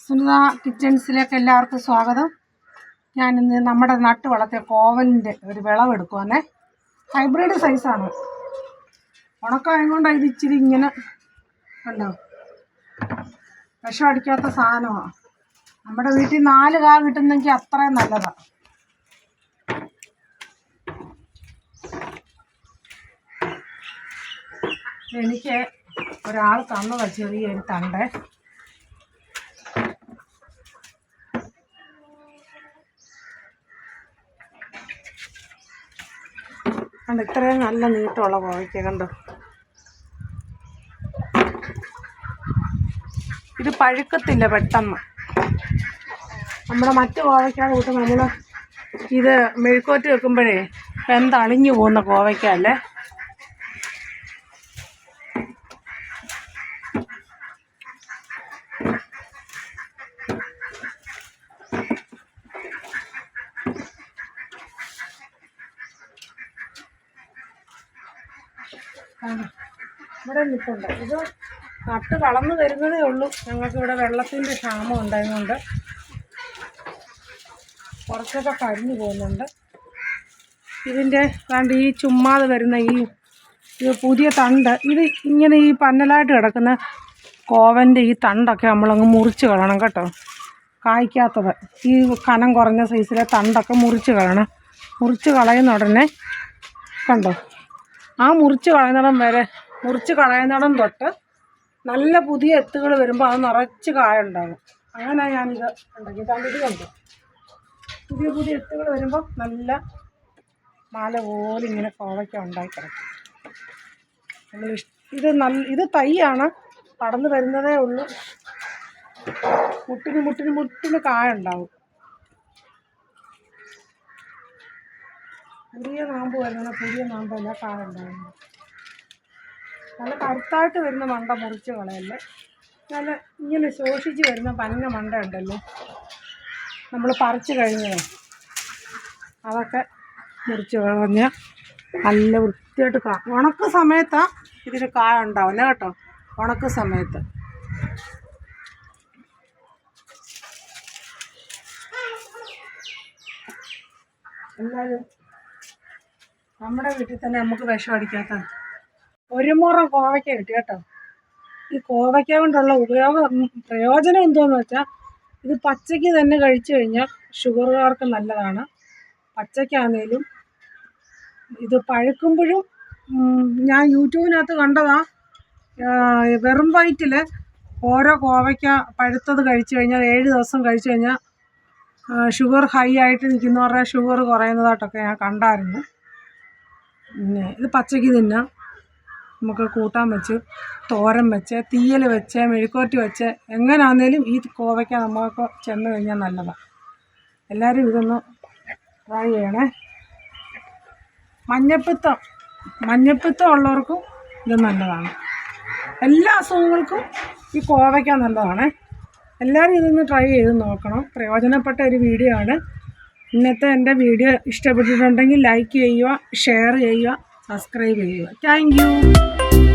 സുനിത കിച്ചൺസിലേക്ക് എല്ലാവർക്കും സ്വാഗതം. ഞാൻ ഇന്ന് നമ്മുടെ നട്ട് വളർത്തിയ കോവലിന്റെ ഒരു വിളവെടുക്കുവാന്നേ ഹൈബ്രിഡ് സൈസാണ് ഉണക്കമായതുകൊണ്ട് ഇത് ഇച്ചിരി ഇങ്ങനെ ഉണ്ടോ വിഷം അടിക്കാത്ത സാധനമാണ് നമ്മുടെ വീട്ടിൽ നാല് കാ കിട്ടുന്നെങ്കിൽ അത്രയും നല്ലതാണ് എനിക്ക് ഒരാൾ തന്നതാ ചെറിയൊരു തണ്ടേ. കണ്ടോ ഇത്രയും നല്ല നീട്ടമുള്ള കോവയ്ക്ക കണ്ടോ? ഇത് പഴുക്കത്തില്ല പെട്ടെന്ന്. നമ്മുടെ മറ്റു കോവയ്ക്കാട് കൂട്ട് നമ്മൾ ഇത് മെഴുക്കോറ്റ് വെക്കുമ്പോഴേ വെന്തളിഞ്ഞു പോകുന്ന കോവയ്ക്ക അല്ലേ? ഇവിടെ നിൽപ്പുണ്ട്. ഇത് നട്ട് വളർന്നു വരുന്നതേ ഉള്ളൂ. ഞങ്ങൾക്ക് ഇവിടെ വെള്ളത്തിന്റെ ക്ഷാമം ഉണ്ടായതുകൊണ്ട്. കുറച്ചൊക്കെ കരിഞ്ഞു പോകുന്നുണ്ട്. ഇതിന്റെ കണ്ട് ഈ ചുമ്മാതെ വരുന്ന ഈ പുതിയ തണ്ട് ഇത് ഇങ്ങനെ ഈ പന്നലായിട്ട് കിടക്കുന്ന കോവന്റെ ഈ തണ്ടൊക്കെ നമ്മളങ്ങ് മുറിച്ച് കളയണം കേട്ടോ. കായ്ക്കാത്തത്. ഈ കനം കുറഞ്ഞ സൈസിലെ തണ്ടൊക്കെ മുറിച്ച് കളയണം. മുറിച്ച് കളയുന്ന ഉടനെ കണ്ടോ? ആ മുറിച്ച് കളയുന്നിടം വരെ മുറിച്ച് കളയുന്നിടം തൊട്ട് നല്ല പുതിയ എത്തുകൾ വരുമ്പോൾ അത് നിറച്ച് കായ ഉണ്ടാകും. അങ്ങനെ ഞാനിത് ഉണ്ടാക്കി. കണ്ടു? പുതിയ പുതിയ എത്തുകൾ വരുമ്പോൾ നല്ല മാല പോലെ ഇങ്ങനെ കോവയ്ക്ക ഉണ്ടാക്കി കിടക്കും. നമ്മൾ ഇത് നല്ല ഇത് തൈയാണ് പടന്ന് വരുന്നതേ ഉള്ളൂ. മുട്ടിന് മുട്ടിന് മുട്ടിന് കായ ഉണ്ടാവും. പുതിയ നാമ്പ് വരുന്ന പുതിയ നാമ്പല്ല കായ ഉണ്ടാകുന്നത് നല്ല കറുത്തായിട്ട് വരുന്ന മണ്ട മുറിച്ച് കളയല്ലേ? നല്ല ഇങ്ങനെ ശോഷിച്ച് വരുന്ന പന്ന മണ്ട ഉണ്ടല്ലോ. നമ്മൾ പറിച്ച് കഴിഞ്ഞത്. അതൊക്കെ മുറിച്ച് കളഞ്ഞ് നല്ല വൃത്തിയായിട്ട് കാ ഉണക്ക് സമയത്താണ് ഇതിന് കായ ഉണ്ടാവില്ല കേട്ടോ? ഉണക്ക് സമയത്ത്. എല്ലാവരും നമ്മുടെ വീട്ടിൽ തന്നെ നമുക്ക് വിഷം അടിക്കാത്ത ഒരു മുറം കോവയ്ക്ക കിട്ടി കേട്ടോ. ഈ കോവയ്ക്ക കൊണ്ടുള്ള ഉപയോഗം പ്രയോജനം എന്തോന്ന് വെച്ചാൽ ഇത് പച്ചയ്ക്ക് തന്നെ കഴിച്ചു കഴിഞ്ഞാൽ ഷുഗറുകാർക്ക് നല്ലതാണ്. പച്ചയ്ക്കാണേലും ഇത് പഴുക്കുമ്പോഴും ഞാൻ യൂട്യൂബിനകത്ത് കണ്ടതാ വെറും വയറ്റിൽ ഓരോ കോവയ്ക്ക പഴുത്തത് കഴിച്ചു കഴിഞ്ഞാൽ ഏഴ് ദിവസം കഴിച്ചു കഴിഞ്ഞാൽ ഷുഗർ ഹൈ ആയിട്ട് നിൽക്കുന്നവരുടെ ഷുഗർ കുറയുന്നതായിട്ടൊക്കെ ഞാൻ കണ്ടായിരുന്നു. പിന്നെ ഇത് പച്ചയ്ക്ക് തിന്നാം. നമുക്ക് കൂട്ടാൻ വെച്ച് തോരൻ വെച്ച് തീയൽ വെച്ച് മെഴുക്കുവരട്ടി വെച്ച് എങ്ങനാണെങ്കിലും ഈ കോവയ്ക്ക നമുക്ക് ചെന്ന് കഴിഞ്ഞാൽ നല്ലതാണ് എല്ലാവരും ഇതൊന്ന് ട്രൈ ചെയ്യണേ. മഞ്ഞപ്പിത്തം. മഞ്ഞപ്പിത്തം ഉള്ളവർക്കും ഇത് നല്ലതാണ്. എല്ലാ അസുഖങ്ങൾക്കും ഈ കോവയ്ക്ക നല്ലതാണ്. എല്ലാവരും ഇതൊന്ന് ട്രൈ ചെയ്ത് നോക്കണം. പ്രയോജനപ്പെട്ട ഒരു വീഡിയോ ആണ്. ഇന്നത്തെ എന്റെ വീഡിയോ ഇഷ്ടപ്പെട്ടിട്ടുണ്ടെങ്കിൽ ലൈക്ക് ചെയ്യുക ഷെയർ ചെയ്യുക സബ്സ്ക്രൈബ് ചെയ്യുക. താങ്ക്